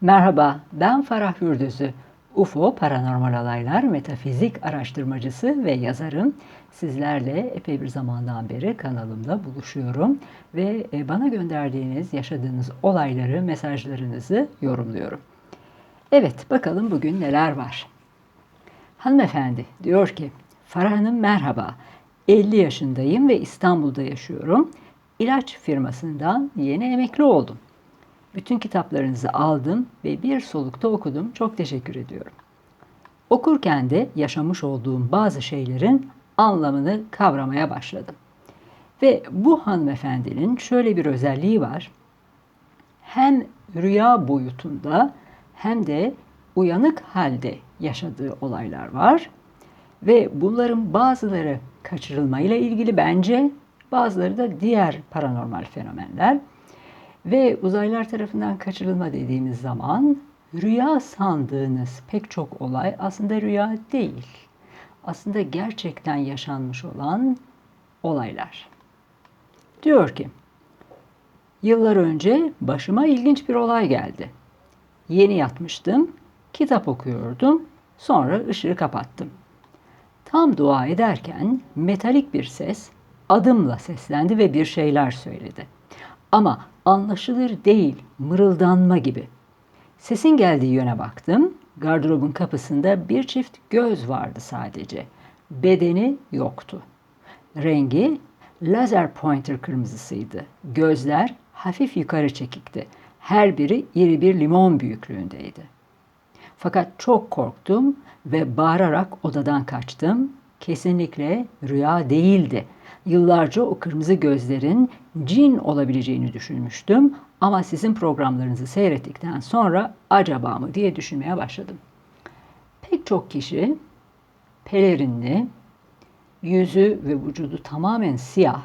Merhaba, ben Farah Gürdüzü. UFO Paranormal Olaylar Metafizik Araştırmacısı ve yazarım. Sizlerle epey bir zamandan beri kanalımda buluşuyorum ve e, bana gönderdiğiniz, yaşadığınız olayları, mesajlarınızı yorumluyorum. Evet, bakalım bugün neler var. Hanımefendi diyor ki, Farah Hanım merhaba. 50 yaşındayım ve İstanbul'da yaşıyorum. İlaç firmasından yeni emekli oldum. Bütün kitaplarınızı aldım ve bir solukta okudum. Çok teşekkür ediyorum. Okurken de yaşamış olduğum bazı şeylerin anlamını kavramaya başladım. Ve bu hanımefendinin şöyle bir özelliği var. Hem rüya boyutunda hem de uyanık halde yaşadığı olaylar var. Ve bunların bazıları kaçırılmayla ilgili bence, bazıları da diğer paranormal fenomenler. Ve uzaylılar tarafından kaçırılma dediğimiz zaman rüya sandığınız pek çok olay aslında rüya değil. Aslında gerçekten yaşanmış olan olaylar. Diyor ki, yıllar önce başıma ilginç bir olay geldi. Yeni yatmıştım, kitap okuyordum, sonra ışığı kapattım. Tam dua ederken metalik bir ses adımla seslendi ve bir şeyler söyledi. Ama anlaşılır değil, mırıldanma gibi. Sesin geldiği yöne baktım. Gardırobun kapısında bir çift göz vardı sadece. Bedeni yoktu. Rengi lazer pointer kırmızısıydı. Gözler hafif yukarı çekikti. Her biri iri bir limon büyüklüğündeydi. Fakat çok korktum ve bağırarak odadan kaçtım. Kesinlikle rüya değildi. Yıllarca o kırmızı gözlerin cin olabileceğini düşünmüştüm ama sizin programlarınızı seyrettikten sonra acaba mı diye düşünmeye başladım. Pek çok kişi pelerinli, yüzü ve vücudu tamamen siyah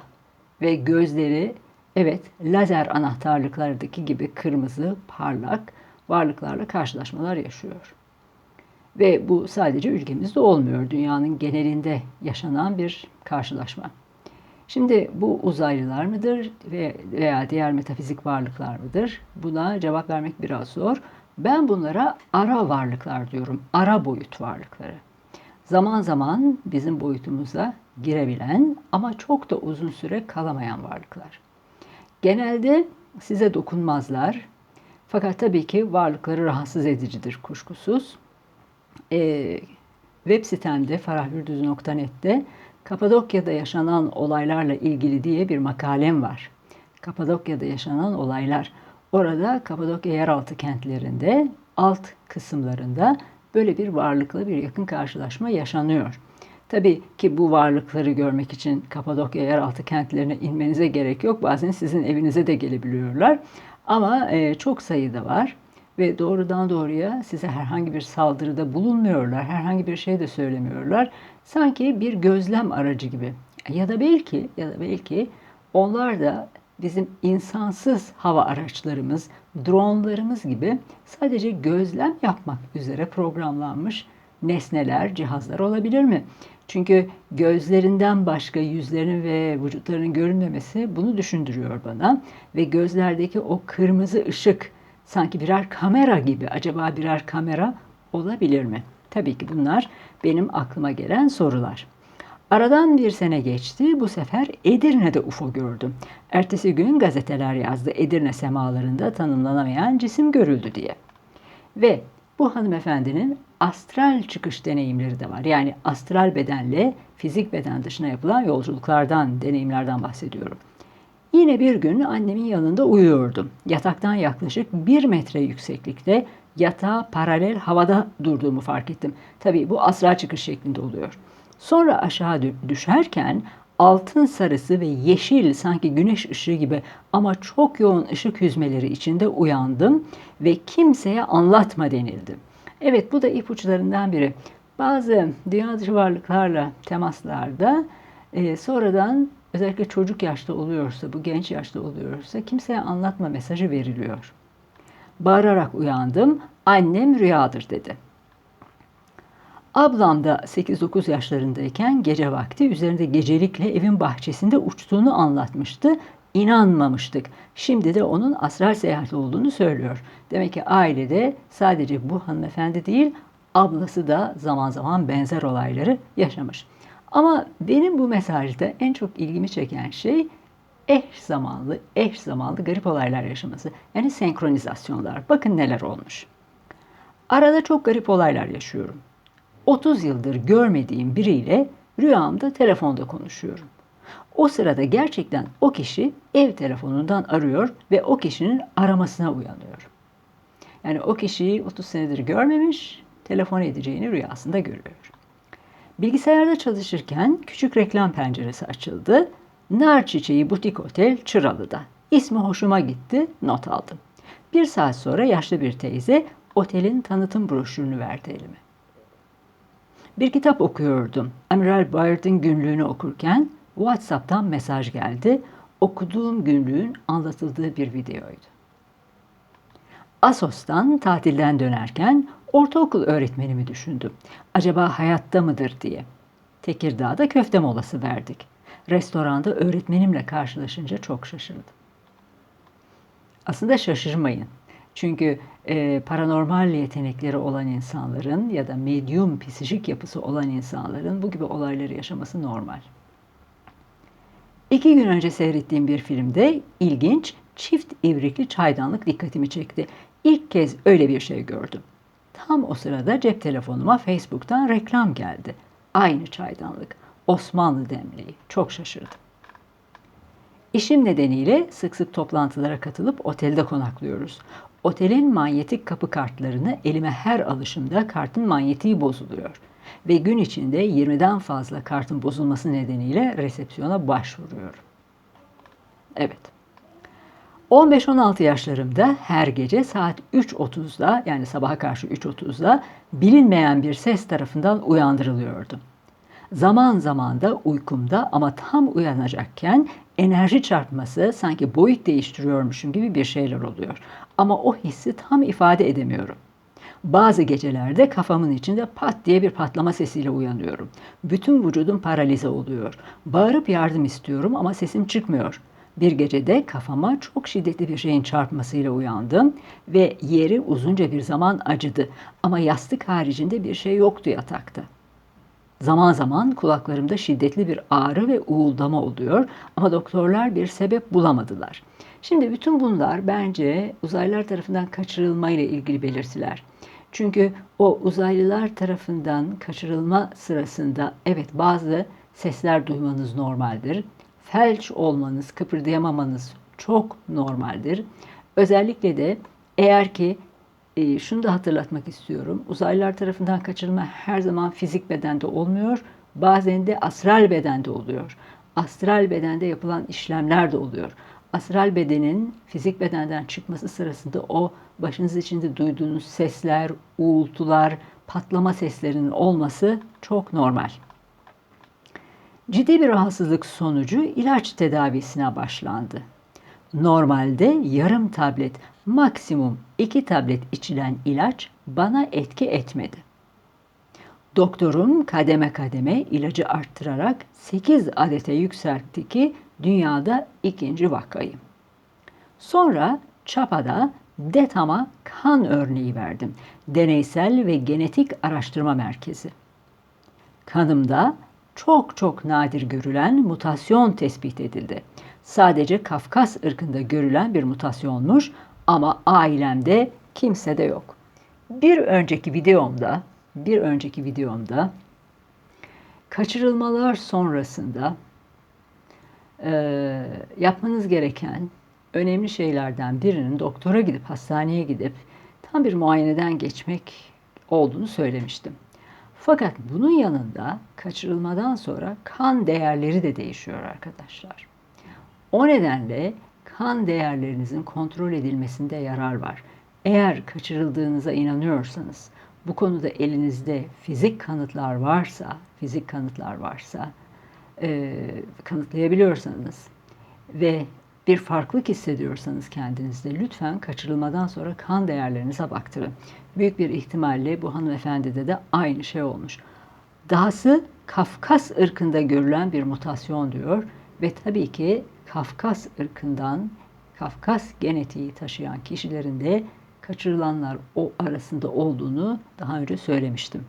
ve gözleri evet lazer anahtarlıklardaki gibi kırmızı, parlak varlıklarla karşılaşmalar yaşıyor. Ve bu sadece ülkemizde olmuyor. Dünyanın genelinde yaşanan bir karşılaşma. Şimdi bu uzaylılar mıdır veya diğer metafizik varlıklar mıdır? Buna cevap vermek biraz zor. Ben bunlara ara varlıklar diyorum. Ara boyut varlıkları. Zaman zaman bizim boyutumuza girebilen ama çok da uzun süre kalamayan varlıklar. Genelde size dokunmazlar. Fakat tabii ki varlıkları rahatsız edicidir kuşkusuz. Ee, web sitemde farahürdüz.net'te Kapadokya'da yaşanan olaylarla ilgili diye bir makalem var. Kapadokya'da yaşanan olaylar. Orada Kapadokya yeraltı kentlerinde alt kısımlarında böyle bir varlıkla bir yakın karşılaşma yaşanıyor. Tabii ki bu varlıkları görmek için Kapadokya yeraltı kentlerine inmenize gerek yok. Bazen sizin evinize de gelebiliyorlar. Ama e, çok sayıda var ve doğrudan doğruya size herhangi bir saldırıda bulunmuyorlar, herhangi bir şey de söylemiyorlar. Sanki bir gözlem aracı gibi. Ya da belki ya da belki onlar da bizim insansız hava araçlarımız, dronlarımız gibi sadece gözlem yapmak üzere programlanmış nesneler, cihazlar olabilir mi? Çünkü gözlerinden başka yüzlerinin ve vücutlarının görünmemesi bunu düşündürüyor bana ve gözlerdeki o kırmızı ışık sanki birer kamera gibi acaba birer kamera olabilir mi? Tabii ki bunlar benim aklıma gelen sorular. Aradan bir sene geçti. Bu sefer Edirne'de UFO gördüm. Ertesi gün gazeteler yazdı. Edirne semalarında tanımlanamayan cisim görüldü diye. Ve bu hanımefendinin astral çıkış deneyimleri de var. Yani astral bedenle fizik beden dışına yapılan yolculuklardan, deneyimlerden bahsediyorum. Yine bir gün annemin yanında uyuyordum. Yataktan yaklaşık bir metre yükseklikte yatağa paralel havada durduğumu fark ettim. Tabii bu asra çıkış şeklinde oluyor. Sonra aşağı düşerken altın sarısı ve yeşil sanki güneş ışığı gibi ama çok yoğun ışık hüzmeleri içinde uyandım ve kimseye anlatma denildi. Evet bu da ipuçlarından biri. Bazı dünya dışı varlıklarla temaslarda e, sonradan özellikle çocuk yaşta oluyorsa, bu genç yaşta oluyorsa kimseye anlatma mesajı veriliyor. Bağırarak uyandım. Annem rüyadır dedi. Ablam da 8-9 yaşlarındayken gece vakti üzerinde gecelikle evin bahçesinde uçtuğunu anlatmıştı. inanmamıştık. Şimdi de onun astral seyahatli olduğunu söylüyor. Demek ki ailede sadece bu hanımefendi değil, ablası da zaman zaman benzer olayları yaşamış. Ama benim bu mesajda en çok ilgimi çeken şey eş zamanlı, eş zamanlı garip olaylar yaşaması. Yani senkronizasyonlar. Bakın neler olmuş. Arada çok garip olaylar yaşıyorum. 30 yıldır görmediğim biriyle rüyamda telefonda konuşuyorum. O sırada gerçekten o kişi ev telefonundan arıyor ve o kişinin aramasına uyanıyor. Yani o kişiyi 30 senedir görmemiş, telefon edeceğini rüyasında görüyor. Bilgisayarda çalışırken küçük reklam penceresi açıldı. Nar Çiçeği Butik Otel Çıralı'da. İsmi hoşuma gitti, not aldım. Bir saat sonra yaşlı bir teyze otelin tanıtım broşürünü verdi elime. Bir kitap okuyordum. Amiral Bayard'ın günlüğünü okurken WhatsApp'tan mesaj geldi. Okuduğum günlüğün anlatıldığı bir videoydu. Asos'tan tatilden dönerken ortaokul öğretmenimi düşündüm. Acaba hayatta mıdır diye. Tekirdağ'da köfte molası verdik. Restoranda öğretmenimle karşılaşınca çok şaşırdım. Aslında şaşırmayın. Çünkü e, paranormal yetenekleri olan insanların ya da medyum psikik yapısı olan insanların bu gibi olayları yaşaması normal. İki gün önce seyrettiğim bir filmde ilginç çift ivrikli çaydanlık dikkatimi çekti. İlk kez öyle bir şey gördüm. Tam o sırada cep telefonuma Facebook'tan reklam geldi. Aynı çaydanlık. Osmanlı demliği. Çok şaşırdım. İşim nedeniyle sık sık toplantılara katılıp otelde konaklıyoruz. Otelin manyetik kapı kartlarını elime her alışımda kartın manyetiği bozuluyor. Ve gün içinde 20'den fazla kartın bozulması nedeniyle resepsiyona başvuruyorum. Evet. 15-16 yaşlarımda her gece saat 3.30'da yani sabaha karşı 3.30'da bilinmeyen bir ses tarafından uyandırılıyordum. Zaman zaman da uykumda ama tam uyanacakken enerji çarpması sanki boyut değiştiriyormuşum gibi bir şeyler oluyor. Ama o hissi tam ifade edemiyorum. Bazı gecelerde kafamın içinde pat diye bir patlama sesiyle uyanıyorum. Bütün vücudum paralize oluyor. Bağırıp yardım istiyorum ama sesim çıkmıyor. Bir gecede kafama çok şiddetli bir şeyin çarpmasıyla uyandım ve yeri uzunca bir zaman acıdı ama yastık haricinde bir şey yoktu yatakta. Zaman zaman kulaklarımda şiddetli bir ağrı ve uğuldama oluyor ama doktorlar bir sebep bulamadılar. Şimdi bütün bunlar bence uzaylılar tarafından kaçırılma ile ilgili belirtiler. Çünkü o uzaylılar tarafından kaçırılma sırasında evet bazı sesler duymanız normaldir. Felç olmanız, kıpırdayamamanız çok normaldir. Özellikle de eğer ki e, şunu da hatırlatmak istiyorum. Uzaylılar tarafından kaçırılma her zaman fizik bedende olmuyor. Bazen de astral bedende oluyor. Astral bedende yapılan işlemler de oluyor. Astral bedenin fizik bedenden çıkması sırasında o başınız içinde duyduğunuz sesler, uğultular, patlama seslerinin olması çok normal. Ciddi bir rahatsızlık sonucu ilaç tedavisine başlandı. Normalde yarım tablet, maksimum iki tablet içilen ilaç bana etki etmedi. Doktorum kademe kademe ilacı arttırarak 8 adete yükseltti ki dünyada ikinci vakayım. Sonra Çapa'da DETAM'a kan örneği verdim. Deneysel ve Genetik Araştırma Merkezi. Kanımda çok çok nadir görülen mutasyon tespit edildi. Sadece Kafkas ırkında görülen bir mutasyonmuş ama ailemde kimse de yok. Bir önceki videomda, bir önceki videomda kaçırılmalar sonrasında e, yapmanız gereken önemli şeylerden birinin doktora gidip hastaneye gidip tam bir muayeneden geçmek olduğunu söylemiştim. Fakat bunun yanında kaçırılmadan sonra kan değerleri de değişiyor arkadaşlar. O nedenle kan değerlerinizin kontrol edilmesinde yarar var. Eğer kaçırıldığınıza inanıyorsanız, bu konuda elinizde fizik kanıtlar varsa, fizik kanıtlar varsa, e, kanıtlayabiliyorsanız ve bir farklılık hissediyorsanız kendinizde lütfen kaçırılmadan sonra kan değerlerinize baktırın. Büyük bir ihtimalle bu hanımefendide de aynı şey olmuş. Dahası Kafkas ırkında görülen bir mutasyon diyor ve tabii ki Kafkas ırkından, Kafkas genetiği taşıyan kişilerin de kaçırılanlar o arasında olduğunu daha önce söylemiştim.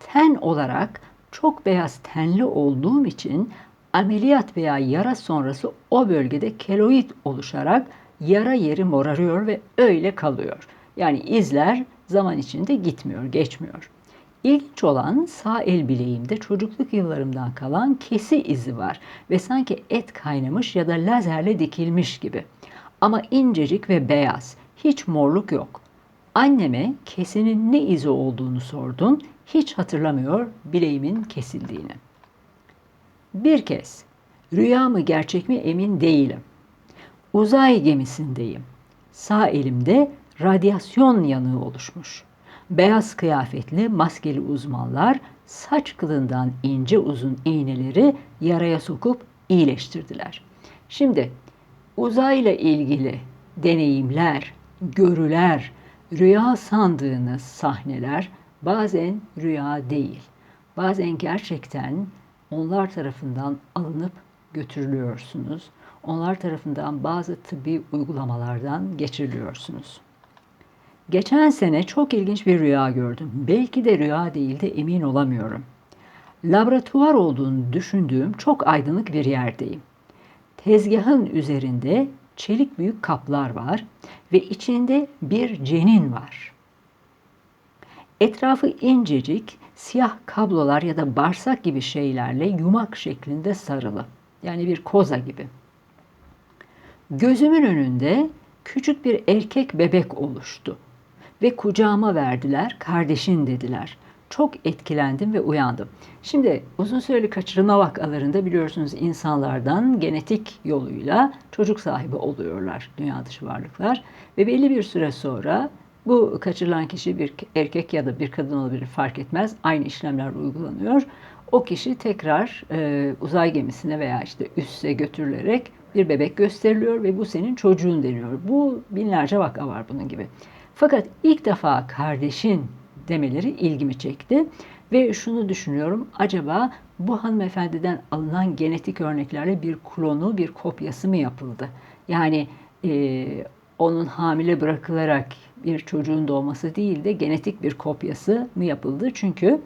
Ten olarak çok beyaz tenli olduğum için ameliyat veya yara sonrası o bölgede keloid oluşarak yara yeri morarıyor ve öyle kalıyor. Yani izler zaman içinde gitmiyor, geçmiyor. İlginç olan sağ el bileğimde çocukluk yıllarımdan kalan kesi izi var ve sanki et kaynamış ya da lazerle dikilmiş gibi. Ama incecik ve beyaz, hiç morluk yok. Anneme kesinin ne izi olduğunu sordum. Hiç hatırlamıyor bileğimin kesildiğini. Bir kez rüya mı gerçek mi emin değilim. Uzay gemisindeyim. Sağ elimde radyasyon yanığı oluşmuş. Beyaz kıyafetli maskeli uzmanlar saç kılından ince uzun iğneleri yaraya sokup iyileştirdiler. Şimdi uzayla ilgili deneyimler, görüler, rüya sandığınız sahneler bazen rüya değil. Bazen gerçekten onlar tarafından alınıp götürülüyorsunuz. Onlar tarafından bazı tıbbi uygulamalardan geçiriliyorsunuz. Geçen sene çok ilginç bir rüya gördüm. Belki de rüya değil de emin olamıyorum. Laboratuvar olduğunu düşündüğüm çok aydınlık bir yerdeyim. Tezgahın üzerinde çelik büyük kaplar var ve içinde bir cenin var. Etrafı incecik, siyah kablolar ya da bağırsak gibi şeylerle yumak şeklinde sarılı. Yani bir koza gibi. Gözümün önünde küçük bir erkek bebek oluştu ve kucağıma verdiler, kardeşin dediler. Çok etkilendim ve uyandım. Şimdi uzun süreli kaçırılma vakalarında biliyorsunuz insanlardan genetik yoluyla çocuk sahibi oluyorlar dünya dışı varlıklar ve belli bir süre sonra bu kaçırılan kişi bir erkek ya da bir kadın olabilir fark etmez. Aynı işlemler uygulanıyor. O kişi tekrar e, uzay gemisine veya işte üsse götürülerek bir bebek gösteriliyor ve bu senin çocuğun deniyor. Bu binlerce vaka var bunun gibi. Fakat ilk defa kardeşin demeleri ilgimi çekti ve şunu düşünüyorum. Acaba bu hanımefendiden alınan genetik örneklerle bir klonu, bir kopyası mı yapıldı? Yani e, onun hamile bırakılarak bir çocuğun doğması değil de genetik bir kopyası mı yapıldı? Çünkü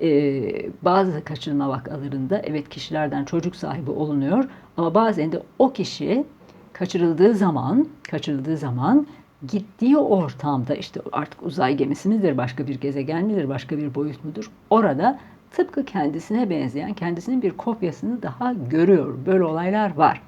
e, bazı kaçırma vakalarında evet kişilerden çocuk sahibi olunuyor ama bazen de o kişi kaçırıldığı zaman kaçırıldığı zaman gittiği ortamda işte artık uzay gemisi midir, başka bir gezegen midir, başka bir boyut mudur? Orada tıpkı kendisine benzeyen, kendisinin bir kopyasını daha görüyor. Böyle olaylar var.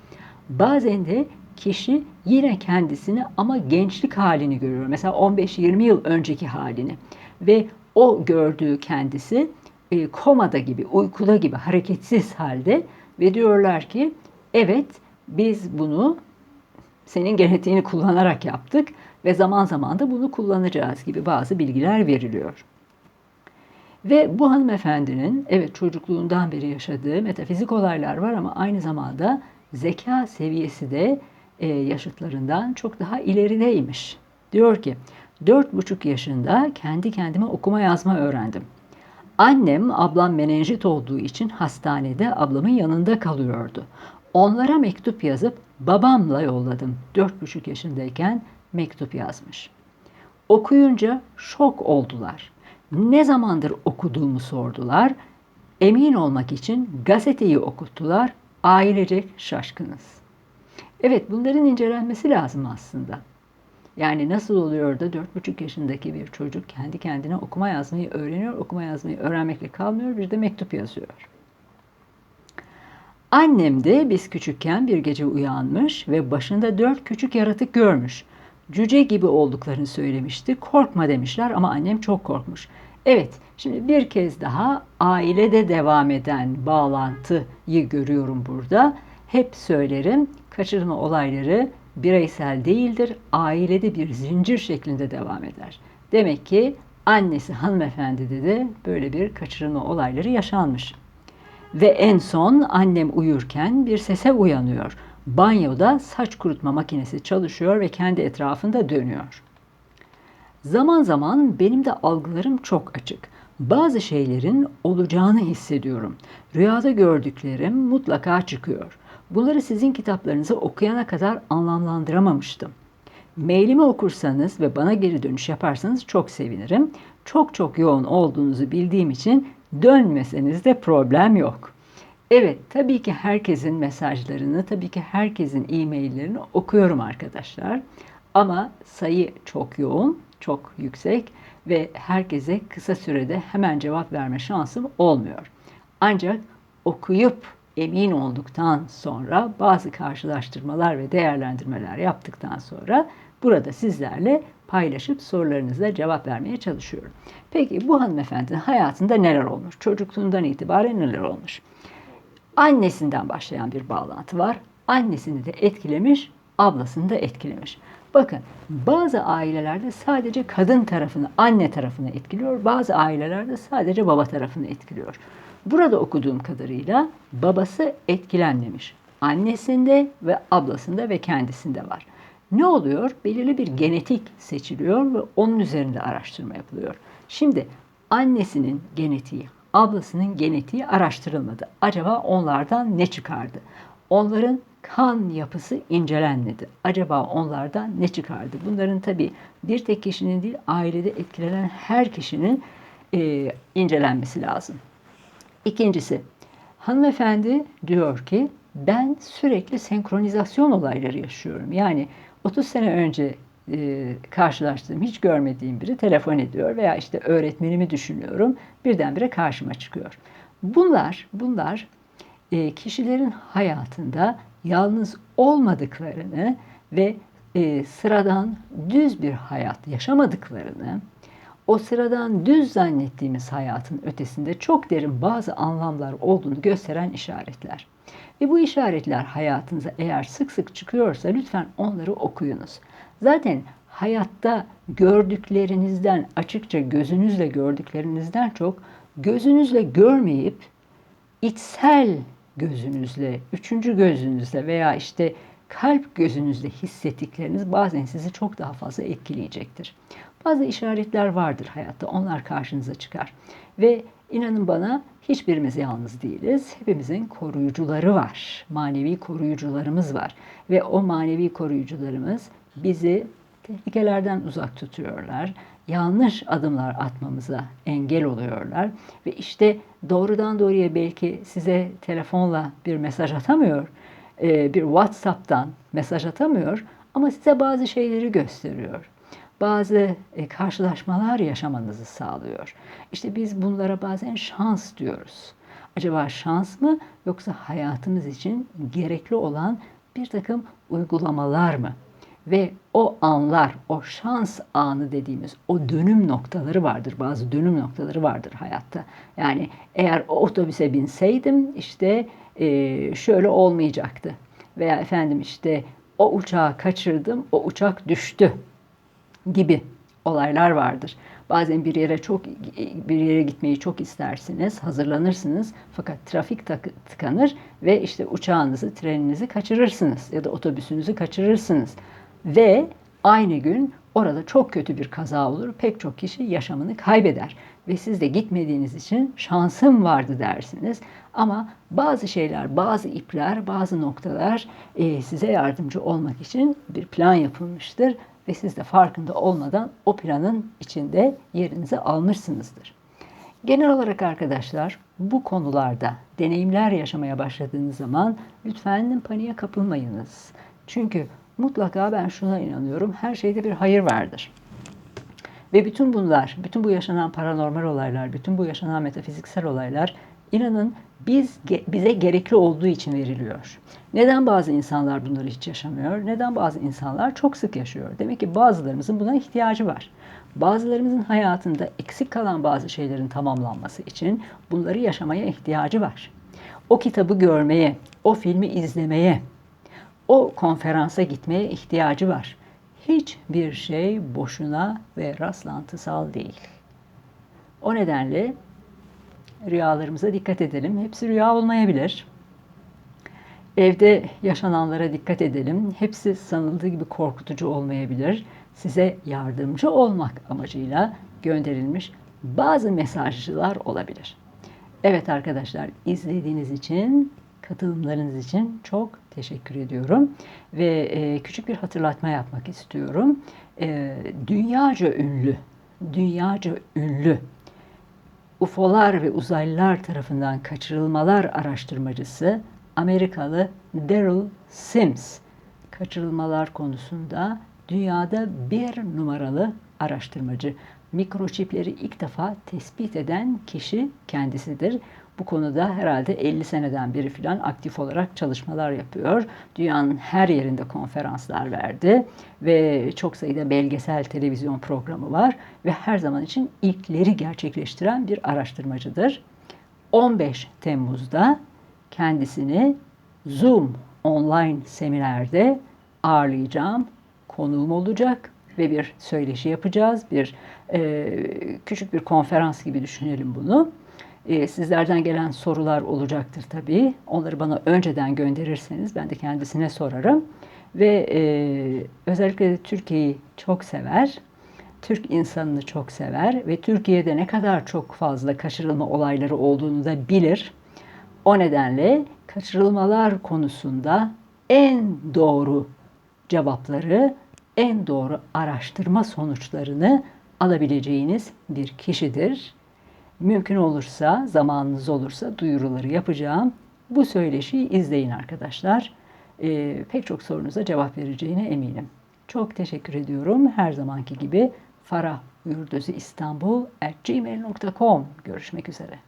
Bazen de kişi yine kendisini ama gençlik halini görüyor. Mesela 15-20 yıl önceki halini. Ve o gördüğü kendisi e, komada gibi, uykuda gibi, hareketsiz halde ve diyorlar ki evet biz bunu senin genetiğini kullanarak yaptık ve zaman zaman da bunu kullanacağız gibi bazı bilgiler veriliyor. Ve bu hanımefendinin evet çocukluğundan beri yaşadığı metafizik olaylar var ama aynı zamanda zeka seviyesi de yaşıtlarından çok daha ilerideymiş. Diyor ki, dört buçuk yaşında kendi kendime okuma yazma öğrendim. Annem, ablam menenjit olduğu için hastanede ablamın yanında kalıyordu. Onlara mektup yazıp babamla yolladım. Dört buçuk yaşındayken mektup yazmış. Okuyunca şok oldular. Ne zamandır okuduğumu sordular. Emin olmak için gazeteyi okuttular. Ailecek şaşkınız. Evet bunların incelenmesi lazım aslında. Yani nasıl oluyor da 4,5 yaşındaki bir çocuk kendi kendine okuma yazmayı öğreniyor, okuma yazmayı öğrenmekle kalmıyor, bir de mektup yazıyor. Annem de biz küçükken bir gece uyanmış ve başında dört küçük yaratık görmüş. Cüce gibi olduklarını söylemişti. Korkma demişler ama annem çok korkmuş. Evet, şimdi bir kez daha ailede devam eden bağlantıyı görüyorum burada. Hep söylerim, kaçırma olayları bireysel değildir, ailede bir zincir şeklinde devam eder. Demek ki annesi hanımefendide de böyle bir kaçırma olayları yaşanmış. Ve en son annem uyurken bir sese uyanıyor. Banyoda saç kurutma makinesi çalışıyor ve kendi etrafında dönüyor. Zaman zaman benim de algılarım çok açık. Bazı şeylerin olacağını hissediyorum. Rüyada gördüklerim mutlaka çıkıyor. Bunları sizin kitaplarınızı okuyana kadar anlamlandıramamıştım. Mailimi okursanız ve bana geri dönüş yaparsanız çok sevinirim. Çok çok yoğun olduğunuzu bildiğim için dönmeseniz de problem yok. Evet, tabii ki herkesin mesajlarını, tabii ki herkesin e-maillerini okuyorum arkadaşlar. Ama sayı çok yoğun, çok yüksek ve herkese kısa sürede hemen cevap verme şansım olmuyor. Ancak okuyup emin olduktan sonra bazı karşılaştırmalar ve değerlendirmeler yaptıktan sonra burada sizlerle paylaşıp sorularınıza cevap vermeye çalışıyorum. Peki bu hanımefendinin hayatında neler olmuş? Çocukluğundan itibaren neler olmuş? Annesinden başlayan bir bağlantı var. Annesini de etkilemiş, ablasını da etkilemiş. Bakın bazı ailelerde sadece kadın tarafını, anne tarafını etkiliyor. Bazı ailelerde sadece baba tarafını etkiliyor. Burada okuduğum kadarıyla babası etkilenmemiş. Annesinde ve ablasında ve kendisinde var. Ne oluyor? Belirli bir genetik seçiliyor ve onun üzerinde araştırma yapılıyor. Şimdi annesinin genetiği, ablasının genetiği araştırılmadı. Acaba onlardan ne çıkardı? Onların kan yapısı incelenmedi. Acaba onlardan ne çıkardı? Bunların tabi bir tek kişinin değil ailede etkilenen her kişinin e, incelenmesi lazım. İkincisi hanımefendi diyor ki ben sürekli senkronizasyon olayları yaşıyorum. Yani 30 sene önce e, karşılaştığım, hiç görmediğim biri telefon ediyor veya işte öğretmenimi düşünüyorum, birdenbire karşıma çıkıyor. Bunlar, bunlar e, kişilerin hayatında yalnız olmadıklarını ve e, sıradan düz bir hayat yaşamadıklarını, o sıradan düz zannettiğimiz hayatın ötesinde çok derin bazı anlamlar olduğunu gösteren işaretler. Ve bu işaretler hayatınıza eğer sık sık çıkıyorsa lütfen onları okuyunuz. Zaten hayatta gördüklerinizden açıkça gözünüzle gördüklerinizden çok gözünüzle görmeyip içsel gözünüzle, üçüncü gözünüzle veya işte kalp gözünüzle hissettikleriniz bazen sizi çok daha fazla etkileyecektir. Bazı işaretler vardır hayatta. Onlar karşınıza çıkar. Ve inanın bana hiçbirimiz yalnız değiliz. Hepimizin koruyucuları var. Manevi koruyucularımız var. Ve o manevi koruyucularımız bizi tehlikelerden uzak tutuyorlar. Yanlış adımlar atmamıza engel oluyorlar. Ve işte doğrudan doğruya belki size telefonla bir mesaj atamıyor, bir WhatsApp'tan mesaj atamıyor ama size bazı şeyleri gösteriyor bazı e, karşılaşmalar yaşamanızı sağlıyor. İşte biz bunlara bazen şans diyoruz. Acaba şans mı yoksa hayatımız için gerekli olan bir takım uygulamalar mı? Ve o anlar, o şans anı dediğimiz o dönüm noktaları vardır. Bazı dönüm noktaları vardır hayatta. Yani eğer o otobüse binseydim işte e, şöyle olmayacaktı. Veya efendim işte o uçağı kaçırdım, o uçak düştü gibi olaylar vardır. Bazen bir yere çok bir yere gitmeyi çok istersiniz, hazırlanırsınız fakat trafik tıkanır ve işte uçağınızı, treninizi kaçırırsınız ya da otobüsünüzü kaçırırsınız ve aynı gün orada çok kötü bir kaza olur. Pek çok kişi yaşamını kaybeder ve siz de gitmediğiniz için şansım vardı dersiniz. Ama bazı şeyler, bazı ipler, bazı noktalar e, size yardımcı olmak için bir plan yapılmıştır ve siz de farkında olmadan o planın içinde yerinizi almışsınızdır. Genel olarak arkadaşlar bu konularda deneyimler yaşamaya başladığınız zaman lütfen paniğe kapılmayınız. Çünkü mutlaka ben şuna inanıyorum. Her şeyde bir hayır vardır. Ve bütün bunlar, bütün bu yaşanan paranormal olaylar, bütün bu yaşanan metafiziksel olaylar inanın biz bize gerekli olduğu için veriliyor. Neden bazı insanlar bunları hiç yaşamıyor? Neden bazı insanlar çok sık yaşıyor? Demek ki bazılarımızın buna ihtiyacı var. Bazılarımızın hayatında eksik kalan bazı şeylerin tamamlanması için bunları yaşamaya ihtiyacı var. O kitabı görmeye, o filmi izlemeye, o konferansa gitmeye ihtiyacı var. Hiçbir şey boşuna ve rastlantısal değil. O nedenle rüyalarımıza dikkat edelim. Hepsi rüya olmayabilir. Evde yaşananlara dikkat edelim. Hepsi sanıldığı gibi korkutucu olmayabilir. Size yardımcı olmak amacıyla gönderilmiş bazı mesajlar olabilir. Evet arkadaşlar izlediğiniz için katılımlarınız için çok teşekkür ediyorum. Ve e, küçük bir hatırlatma yapmak istiyorum. E, dünyaca ünlü, dünyaca ünlü UFO'lar ve uzaylılar tarafından kaçırılmalar araştırmacısı Amerikalı Daryl Sims kaçırılmalar konusunda dünyada bir numaralı araştırmacı. Mikroçipleri ilk defa tespit eden kişi kendisidir. Bu konuda herhalde 50 seneden beri filan aktif olarak çalışmalar yapıyor. Dünyanın her yerinde konferanslar verdi ve çok sayıda belgesel televizyon programı var ve her zaman için ilkleri gerçekleştiren bir araştırmacıdır. 15 Temmuz'da kendisini Zoom online seminerde ağırlayacağım. Konuğum olacak ve bir söyleşi yapacağız. Bir e, küçük bir konferans gibi düşünelim bunu. E, sizlerden gelen sorular olacaktır tabii. Onları bana önceden gönderirseniz ben de kendisine sorarım. Ve e, özellikle Türkiye'yi çok sever. Türk insanını çok sever ve Türkiye'de ne kadar çok fazla kaçırılma olayları olduğunu da bilir. O nedenle kaçırılmalar konusunda en doğru cevapları, en doğru araştırma sonuçlarını alabileceğiniz bir kişidir. Mümkün olursa, zamanınız olursa duyuruları yapacağım. Bu söyleşiyi izleyin arkadaşlar. Ee, pek çok sorunuza cevap vereceğine eminim. Çok teşekkür ediyorum. Her zamanki gibi Farah Yurdözü İstanbul at gmail.com Görüşmek üzere.